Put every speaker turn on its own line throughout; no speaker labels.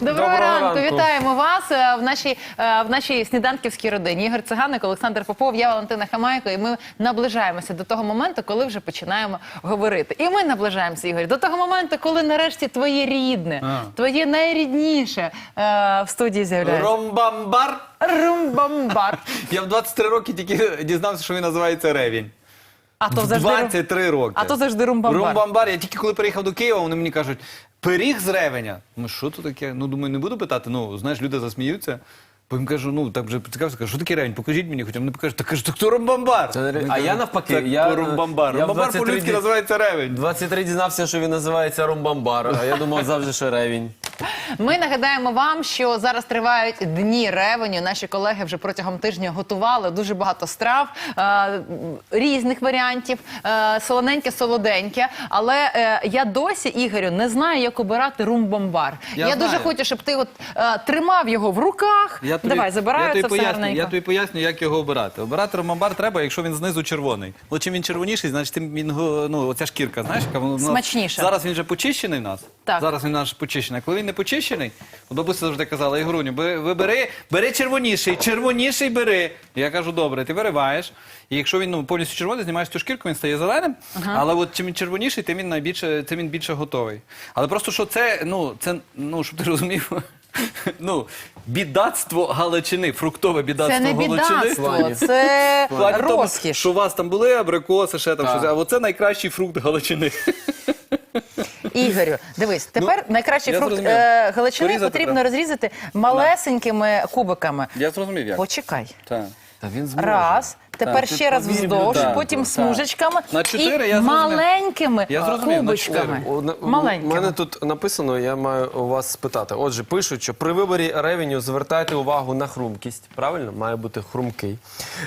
Доброго,
Доброго
ранку.
ранку.
вітаємо вас е, в нашій е, в нашій сніданківській родині. Ігор Циганик, Олександр Попов, я Валентина Хамайко. І ми наближаємося до того моменту, коли вже починаємо говорити. І ми наближаємося, Ігор, до того моменту, коли нарешті твоє рідне,
А.
твоє найрідніше е, в студії з'являється.
Ромбамбар.
Румбамбар.
Я в 23 роки тільки дізнався, що він називається ревінь.
А то
В
завжди рум-
23 роки.
А то завжди румбамбар.
Румбамбар. Я тільки коли приїхав до Києва, вони мені кажуть, пиріг з ревеня. Ну що то таке? Ну думаю, не буду питати. Ну, знаєш, люди засміються. Потім кажу, ну так вже поцікавився, кажу, що таке ревень? Покажіть мені, хоча вони покажуть, так кажу, так то румбамбар.
Це не ре-
Вони
а
кажуть,
я навпаки,
Так,
я,
то румбамбар.
я в
Румбамбар
23
по-людськи
ді-
називається ревень.
23 дізнався, що він називається Румбамбар, а я думав завжди, що ревінь.
Ми нагадаємо вам, що зараз тривають дні ревеню. Наші колеги вже протягом тижня готували дуже багато страв е, різних варіантів, е, солоненьке, солоденьке. Але е, я досі, Ігорю, не знаю, як обирати румбомбар. Я,
Я
дуже
знаю.
хочу, щоб ти от е, тримав його в руках.
Я тобі,
Давай, забираю
я тобі
це все
поясню,
гарненько.
Я тобі поясню, як його обирати. Обирати ромамбар треба, якщо він знизу червоний. От чим він червоніший, значить тим він го- ну, оця шкірка, знаєш, яка воно
Смачніша.
Зараз він вже почищений в нас.
Так.
Зараз він наш почищений. А коли він не почищений, от бабуся завжди казала, Ігруню, бери- вибери, бери червоніший, червоніший бери. Я кажу, добре, ти вириваєш. І якщо він ну, повністю червоний, знімаєш цю шкірку, він стає зеленим. Але от чим він червоніший, тим він найбільше, тим він більше готовий. Але просто що це, ну, це, ну, щоб ти розумів. Ну, бідацтво Галичини, фруктове бідацтво
Це не
Галичини.
бідацтво, це
В тому,
розкіш.
Що у вас там були абрикоси, ще там
Так.
щось. А оце найкращий фрукт Галичини.
Ігорю, дивись, тепер
Ну,
найкращий фрукт е, галичини
Порізати
потрібно
треба.
розрізати малесенькими кубиками.
Я зрозумів як.
Почекай.
Так.
Та він зможе.
Раз, тепер
Так,
ще
ти
раз
повільно,
вздовж,
так,
потім
так.
смужечками
На чотири
і
я зрозумів.
маленькими
Я зрозумів, на
кубочками.
У у
Маленькими.
мене тут написано, я маю у вас спитати. Отже, пишуть, що при виборі ревеню звертайте увагу на хрумкість. Правильно? Має бути хрумкий.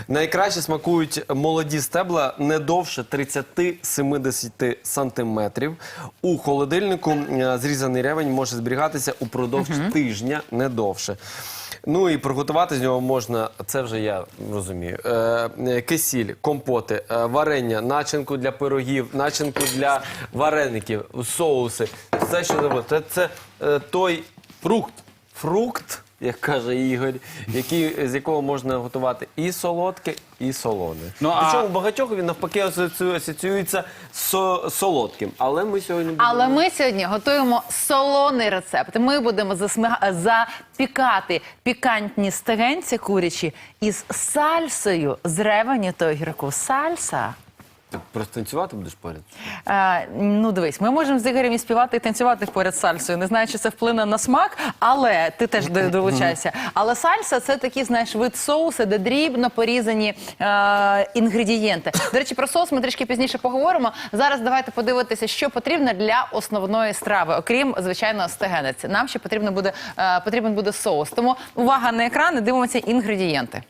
Найкраще смакують молоді стебла не довше 30-70 сантиметрів. У холодильнику е, зрізаний ревень може зберігатися упродовж тижня, не довше. Ну і приготувати з нього можна, це вже я розумію. Е, е, кисіль, компоти, е, варення, начинку для пирогів, начинку для вареників, соуси. Все, що завгодно. Це, це той фрукт, фрукт, як каже Ігор, який, з якого можна готувати і солодке, і солоне.
Ну, а-
Причому багатьох він навпаки асоціює- асоціюється з со- солодким. Але ми сьогодні будемо...
Але ми сьогодні готуємо солоний рецепт. Ми будемо засмига- запікати пікантні стегенці курячі із сальсою з ревеню та огірку. Сальса.
Ти просто будеш поряд?
Е, ну, дивись, ми можемо з Ігорем і співати і танцювати поряд з сальсою. Не знаю, чи це вплине на смак, але ти теж до- долучайся. Але сальса це такий, знаєш, вид соусу, де дрібно порізані е, інгредієнти. До речі, про соус ми трішки пізніше поговоримо. Зараз давайте подивитися, що потрібно для основної страви, окрім звичайно стегенець. Нам ще потрібно буде е, потрібен буде соус. Тому увага на екран і дивимося інгредієнти.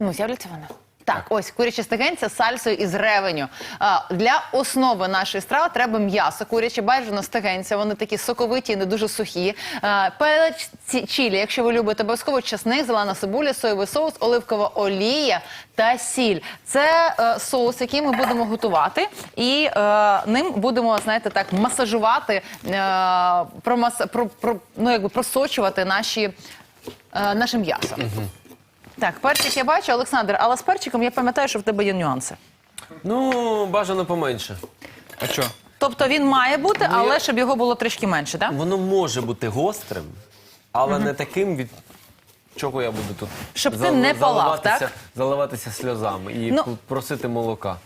Ну, з'являться вони. Так, ось курячі стегенця з сальсою із ревеню. А, для основи нашої страви треба м'ясо куряче, бажано стегенця. Вони такі соковиті, не дуже сухі. А, перець ці- чилі, якщо ви любите, обов'язково часник, зелена цибуля, соєвий соус, оливкова олія та сіль. Це е, соус, який ми будемо готувати, і е, ним будемо, знаєте, так масажувати, е, промас, про, про, ну, якби просочувати наші, е, наше м'ясо. Так, перчик я бачу, Олександр, але з перчиком я пам'ятаю, що в тебе є нюанси.
Ну, бажано поменше.
А що?
Тобто він має бути,
Ну,
але
я-
щоб його було трішки менше, так?
Воно може бути гострим, але не таким, від чого я буду тут.
Щоб ти не палав,
заливатися-
так?
Заливатися сльозами і
Ну.
просити молока.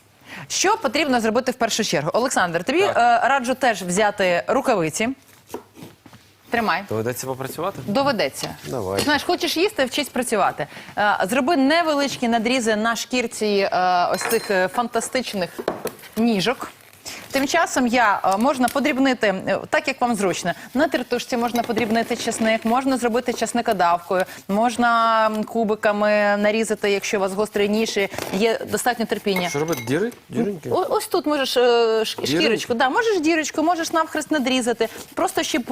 Що потрібно зробити в першу чергу? Олександр, тобі е, раджу теж взяти рукавиці. Тримай.
Доведеться попрацювати?
Доведеться.
Давай.
Знаєш, хочеш їсти, вчись працювати. Е, зроби невеличкі надрізи на шкірці е, ось цих е, фантастичних ніжок. Тим часом я е, можна подрібнити е, так, як вам зручно. На тертушці можна подрібнити чесник, можна зробити чесникодавкою, можна м, кубиками нарізати, якщо у вас гострі ніші, є достатньо терпіння.
Що робити? Діри? Діреньки?
О- Ось тут можеш е, ш- шкірочку, да, можеш дірочку, можеш навхрест надрізати. Просто щоб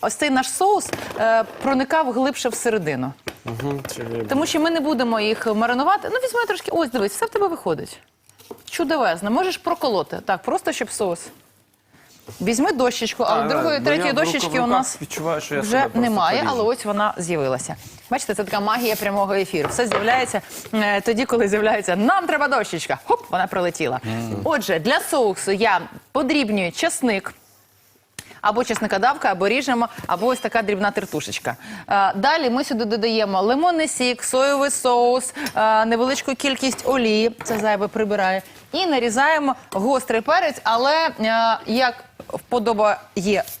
ось цей наш соус е, проникав глибше всередину.
Угу,
Тому що ми не будемо їх маринувати. Ну, візьми трошки, ось дивись, все в тебе виходить. Чудовезно. Можеш проколоти. Так, просто щоб соус. Візьми дощечку, але
Так,
другої,
бо я
третьої
в
дощечки
в
у
руках
нас
відчуваю, що я себе
вже
просто
немає,
поріжу.
але ось вона з'явилася. Бачите, це така магія прямого ефіру. Все з'являється е, тоді, коли з'являється нам треба дощечка. Хоп, вона прилетіла. Отже, для соусу я подрібнюю чесник. Або чесникодавка, або ріжемо, або ось така дрібна тертушечка. Е, Далі ми сюди додаємо лимонний сік, соєвий соус, е, невеличку кількість олії, це зайве прибирає, і нарізаємо гострий перець, але е, як вподобає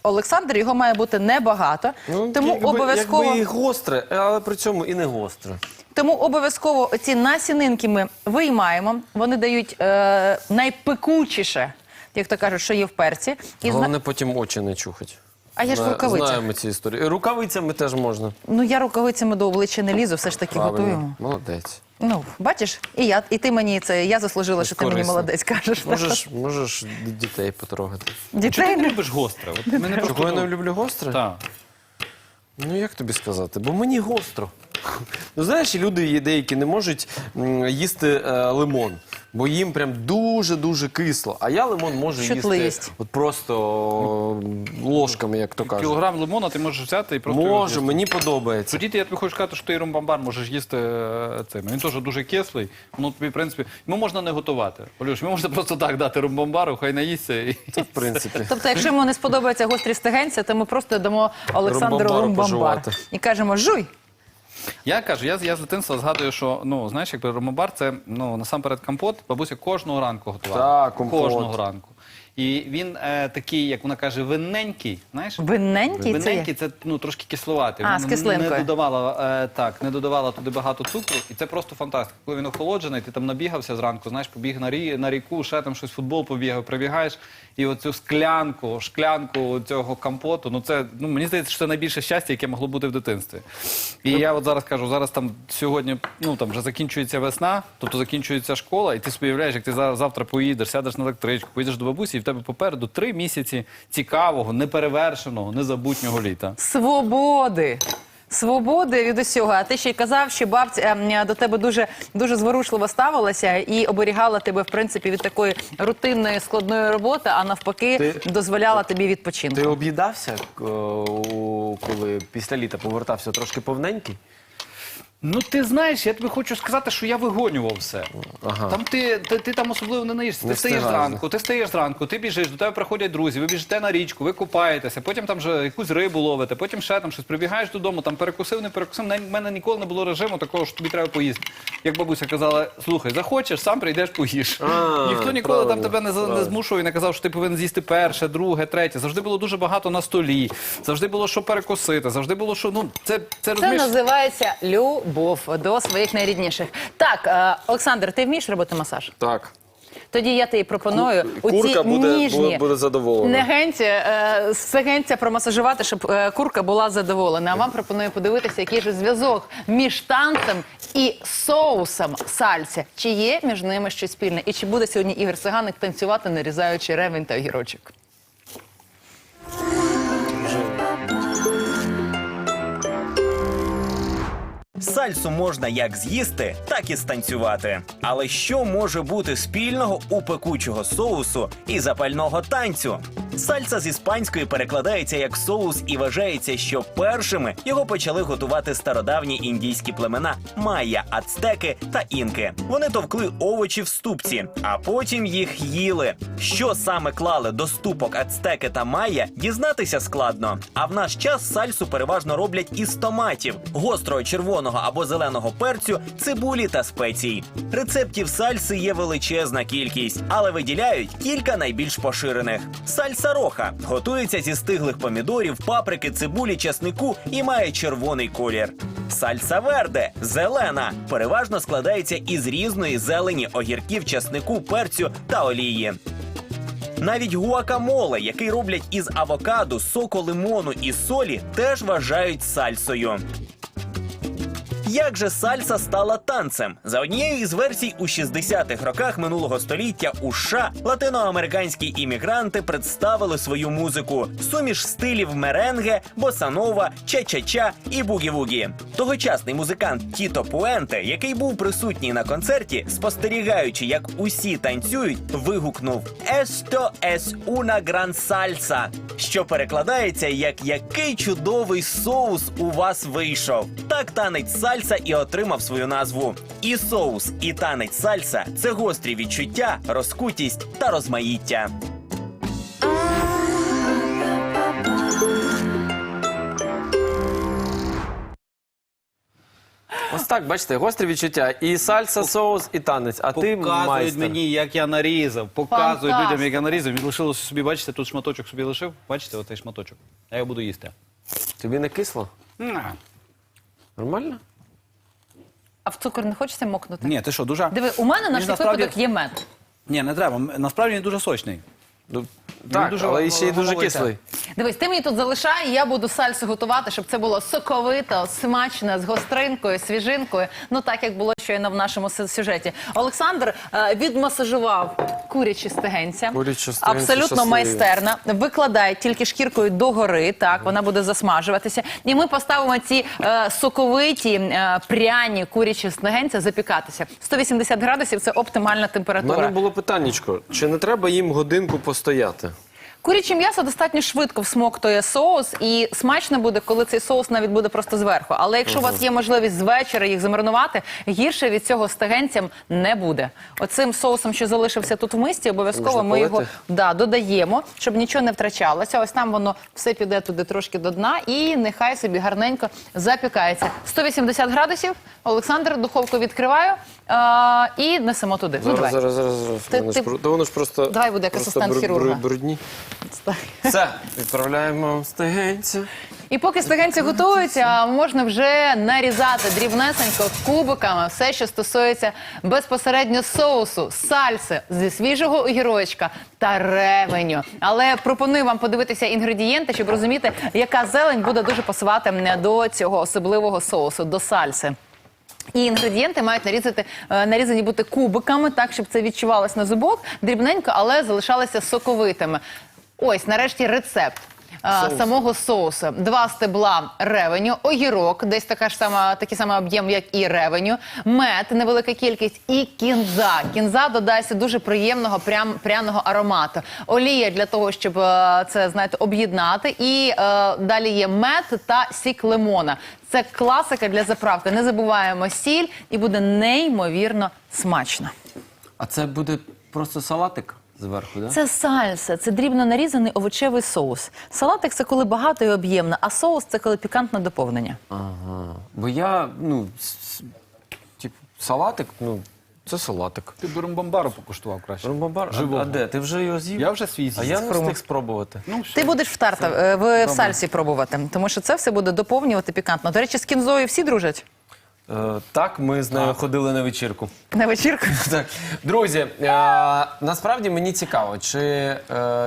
Олександр, його має бути небагато. тому
Ну, якби-
обов'язково
Якби і гостре, але при цьому і не гостре.
тому обов'язково ці насінинки ми виймаємо. Вони дають е, найпекучіше, як то кажуть, що є в перці. І зна-
Головне потім очі не чухать.
А я ж в
Зна-
рукавицях.
Знаємо ці історії. Рукавицями теж можна.
Ну я рукавицями до обличчя не лізу, все ж таки готую.
Молодець.
Ну, бачиш, і я, і ти мені це. Я заслужила, що ти мені
Корисно.
молодець кажеш.
Можеш, можеш дітей потрогати.
Чого
Дітей
ти не
не
любиш гостре? От мене просто,
Чого я не
ну,
люблю гостре?
Так.
Ну як тобі сказати? Бо мені гостро. Ну знаєш, і люди є деякі не можуть м, їсти е, лимон, бо їм прям дуже-дуже кисло. А я лимон можу
Чутливість.
їсти от просто ложками, як то кажуть.
Кілограм лимона ти можеш взяти і просто його
Можу,
з'їсти.
мені подобається.
Тоді я тобі хочу сказати, що ти ромбамбар можеш їсти е, цим. Він теж дуже кислий. Ну тобі, в принципі, йому можна не готувати. Олюш, йому можна просто так дати ромбамбару, хай наїсться. І...
В принципі.
Тобто, якщо йому не сподобаються гострі стегенця, то ми просто дамо Олександру румбамбар
пожувати.
і кажемо жуй.
Я кажу, я, з- я з дитинства згадую, що ну знаєш, якби ромбамбар це ну насамперед компот. Бабуся кожного ранку готувала.
Так, компот.
Кожного ранку. І він е, такий, як вона каже, винненький. Знаєш?
Винненький це є?
Винненький це ну трошки кисловатий.
А,
Вона
з кислинкою.
Не додавала е, так, не додавала туди багато цукру, і це просто фантастика. Коли він охолоджений, ти там набігався зранку, знаєш, побіг на, рі, на ріку, ще там щось футбол побігав, прибігаєш, і оцю склянку, шклянку цього компоту. Ну це ну мені здається, що це найбільше щастя, яке могло бути в дитинстві. І я от зараз кажу, зараз там сьогодні, ну там вже закінчується весна, тобто закінчується школа, і ти уявляєш, як ти зараз завтра поїдеш, сядеш на електричку, поїдеш до бабусі, і в тебе попереду три місяці цікавого, неперевершеного, незабутнього літа.
Свободи. Свободи від усього. А ти ще й казав, що бабця ем, до тебе дуже дуже зворушливо ставилася і оберігала тебе, в принципі, від такої рутинної складної роботи, а навпаки,
Ти-
дозволяла тобі відпочинку.
Ти об'їдався, е, коли після літа повертався трошки повненький?
Ну ти знаєш, я тобі хочу сказати, що я вигонював все.
Ага.
Там ти, ти, ти там особливо не наїшся.
Не
Ти стаєш зранку, ти стаєш зранку, ти біжиш, до тебе приходять друзі, ви біжите на річку, ви купаєтеся, потім там вже якусь рибу ловите, потім ще там щось прибігаєш додому, там перекусив, не перекусив. У мене ніколи не було режиму такого, що тобі треба поїсти. Як бабуся казала, слухай, захочеш, сам прийдеш поїш.
А,
Ніхто ніколи там
правильно,
тебе не, за- не
правильно.
змушував і не казав, що ти повинен з'їсти перше, друге, третє. Завжди було дуже багато на столі, завжди було що перекусити, завжди було що. Ну це, це
Це
розумієш.
називається любов до своїх найрідніших. Так, е, Олександр, ти вмієш робити масаж?
Так.
Тоді я тобі пропоную оці
курка буде-
ніжні
буде- буде задоволена.
негенці, е, сегенця промасажувати, щоб е, курка була задоволена. А вам пропоную подивитися, який же зв'язок між танцем і соусом сальця. Чи є між ними щось спільне? І чи буде сьогодні Ігор Сиганик танцювати, нарізаючи ревень та огірочок?
Сальсу можна як з'їсти, так і станцювати. Але що може бути спільного у пекучого соусу і запального танцю? Сальса з іспанської перекладається як соус і вважається, що першими його почали готувати стародавні індійські племена майя, ацтеки та інки. Вони товкли овочі в ступці, а потім їх їли. Що саме клали до ступок ацтеки та майя, дізнатися складно. А в наш час сальсу переважно роблять із томатів, гострого червоного або зеленого перцю, цибулі та спецій. Рецептів сальси є величезна кількість, але виділяють кілька найбільш поширених. Сальса роха готується зі стиглих помідорів, паприки, цибулі, часнику і має червоний колір. Сальса верде зелена, переважно складається із різної зелені, огірків, часнику, перцю та олії. Навіть гуакамоле, який роблять із авокадо, соку лимону і солі, теж вважають сальсою. Як же сальса стала танцем? За однією із версій, у 60-х роках минулого століття у США латиноамериканські іммігранти представили свою музику суміш стилів меренге, босанова, ча-ча-ча і бугі-вугі. Тогочасний музикант Тіто Пуенте, який був присутній на концерті, спостерігаючи, як усі танцюють, вигукнув «Esto es una gran salsa», що перекладається як який чудовий соус у вас вийшов. Так танець сальса і отримав свою назву. І соус, і танець сальса це гострі відчуття, розкутість та розмаїття.
Ось так, бачите, гострі відчуття. І сальса, соус, і танець. А ти
Показують
майстер.
мені, як я нарізав. Показують
Фантастика.
людям, як я нарізав. Він лишилося собі, бачите, тут шматочок собі лишив. Бачите, оцей шматочок. Я його буду їсти.
Тобі не кисло? Нормально?
А в цукор не хочеться мокнути?
Ні, ти що, дуже.
Диви, у мене на
Він насправді-
випадок є мед.
Ні, не треба. М- Насправді він дуже сочний.
Ну, так,
дуже
але ще й дуже кислий.
Дивись, ти мені тут залишай, і я буду сальсу готувати, щоб це було соковито, смачно, з гостринкою, свіжинкою. Ну так як було щойно в нашому сю- сюжеті. Олександр е, відмасажував курячі стегенця.
Курячі стегенці
Абсолютно
щасливі.
майстерна. Викладає тільки шкіркою догори. Так, вона буде засмажуватися. І ми поставимо ці е, соковиті, е, пряні курячі стегенця запікатися. 180 градусів це оптимальна
У мене було питаннячко, чи не треба їм годинку постояти?
Куряче м'ясо достатньо швидко всмоктує соус, і смачно буде, коли цей соус навіть буде просто зверху. Але якщо у вас є можливість з вечора їх замаринувати, гірше від цього стегенцям не буде. Оцим соусом, що залишився тут в мисті, обов'язково ми його да, додаємо, щоб нічого не втрачалося. Ось там воно все піде туди трошки до дна, і нехай собі гарненько запікається. 180 градусів. Олександр, духовку відкриваю а, і несемо туди. ну,
Зараз,
давай.
зараз, зараз, зараз.
Ти-
ж
ти-
Та воно ж просто.
Давай буде як
просто
асистент
бру-
хірурга.
бру- Брудні. Все, відправляємо стегенця.
І поки стегенці готуються, можна вже нарізати дрібнесенько кубиками все, що стосується безпосередньо соусу, сальси зі свіжого огірочка та ревеню. Але пропоную вам подивитися інгредієнти, щоб розуміти, яка зелень буде дуже пасувати м, до цього особливого соусу, до сальси. І інгредієнти мають нарізати, е, нарізані бути кубиками, так щоб це відчувалось на зубок, дрібненько, але залишалися соковитими. Ось, нарешті, рецепт. Е, Самого соусу два стебла ревеню, огірок, десь така ж сама такий самий об'єм, як і ревеню, мед, невелика кількість, і кінза. Кінза додасть дуже приємного прям пряного аромату. Олія для того, щоб е, це знаєте, об'єднати. І е, далі є мед та сік лимона. Це класика для заправки. Не забуваємо сіль, і буде неймовірно смачно.
А це буде просто салатик зверху, так?
Це сальса, це дрібно нарізаний овочевий соус. Салатик це коли багато і об'ємно, а соус це коли пікантне доповнення.
Ага. Бо я, ну, с- с- типу, салатик, ну, це салатик.
Ти б ромбамбару покуштував краще.
Ромбабар, а,
Живого.
а де? Ти вже його з'їв?
Я вже свій
А я не встиг спробувати.
Ну, все.
Ти будеш в тарта е, в, в сальсі пробувати, тому що це все буде доповнювати пікантно. До речі, з кінзою всі дружать
Е, так, ми з нею ходили на вечірку.
на вечірку.
Так. Друзі, е, насправді мені цікаво, чи е,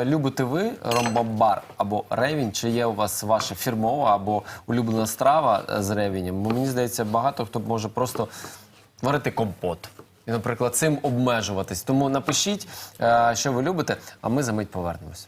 любите ви ромбамбар або ревінь, чи є у вас ваша фірмова або улюблена страва е, з ревінем? Бо мені здається, багато хто може просто варити компот. І, наприклад, цим обмежуватись. Тому напишіть, е, що ви любите, а ми за мить повернемось.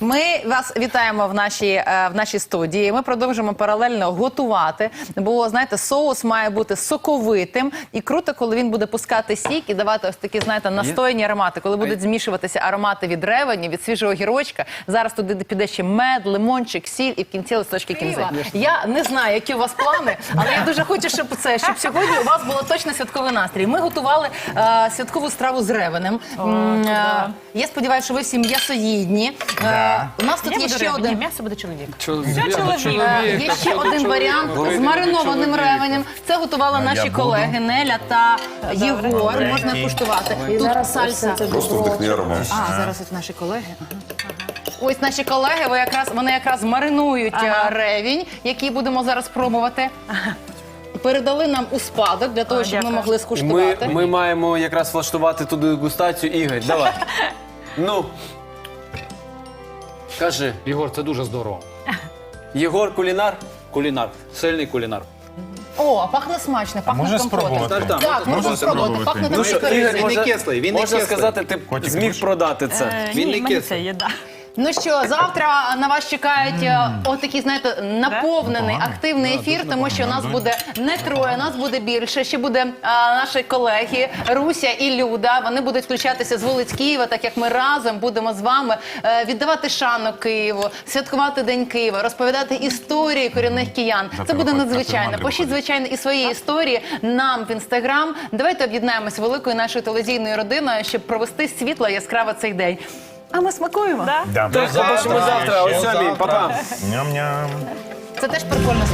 Ми вас вітаємо в нашій, е, в нашій студії. Ми продовжимо паралельно готувати, бо знаєте, соус має бути соковитим і круто, коли він буде пускати сік і давати ось такі, знаєте, настояні аромати, коли будуть змішуватися аромати від ревені, від свіжого гірочка. Зараз туди піде ще мед, лимончик, сіль і в кінці листочки кінзи. Я не знаю, які у вас плани, але я дуже хочу, щоб це щоб сьогодні у вас було точно святковий настрій. Ми готували е, святкову страву з ревенем. М, е, я сподіваюся, що ви всі м'ясоїдні. У нас тут є ще один.
М'ясо буде чоловік.
Е, Є ще один варіант з маринованим ревенем. Це готували наші колеги Неля та Єгор. Можна куштувати. Тут сальса.
Просто вдихни аромат.
А, зараз ось наші колеги. Ось наші колеги, ви якраз вони якраз маринують е, ревінь, який будемо зараз пробувати. Передали нам у спадок для того, щоб ми могли
Ми,
скуштувати.
ми маємо якраз влаштувати ту дегустацію. Ігор, давай. Ну. Кажи,
Єгор, це дуже здорово.
Єгор кулінар?
Кулінар, сильний кулінар.
О, пахне смачно, пахне
може
компотом.
спробувати?
Так,
Так, можна спробувати. Пахне
Ну
так
що. Ігор,
Він не
можна,
кислий, він не
можна
кислий.
сказати, ти
Котик,
зміг
будеш?
продати це.
Він не кислий.
Ну що, завтра на вас чекають е, отакий, знаєте, наповнений активний ефір, тому що нас буде не троє, нас буде більше. Ще буде а, наші колеги Руся і Люда. Вони будуть включатися з вулиць Києва, так як ми разом будемо з вами е, віддавати шану Києву, святкувати День Києва, розповідати історії корінних киян. Це буде надзвичайно. Пишіть, звичайно, і свої історії нам в інстаграм. Давайте об'єднаємося великою нашою телевізійною родиною, щоб провести світло яскраво цей день. А ми смакуємо.
Так, побачимо завтра о сьомій. Па-па.
Ням-ням.
Це теж прикольно.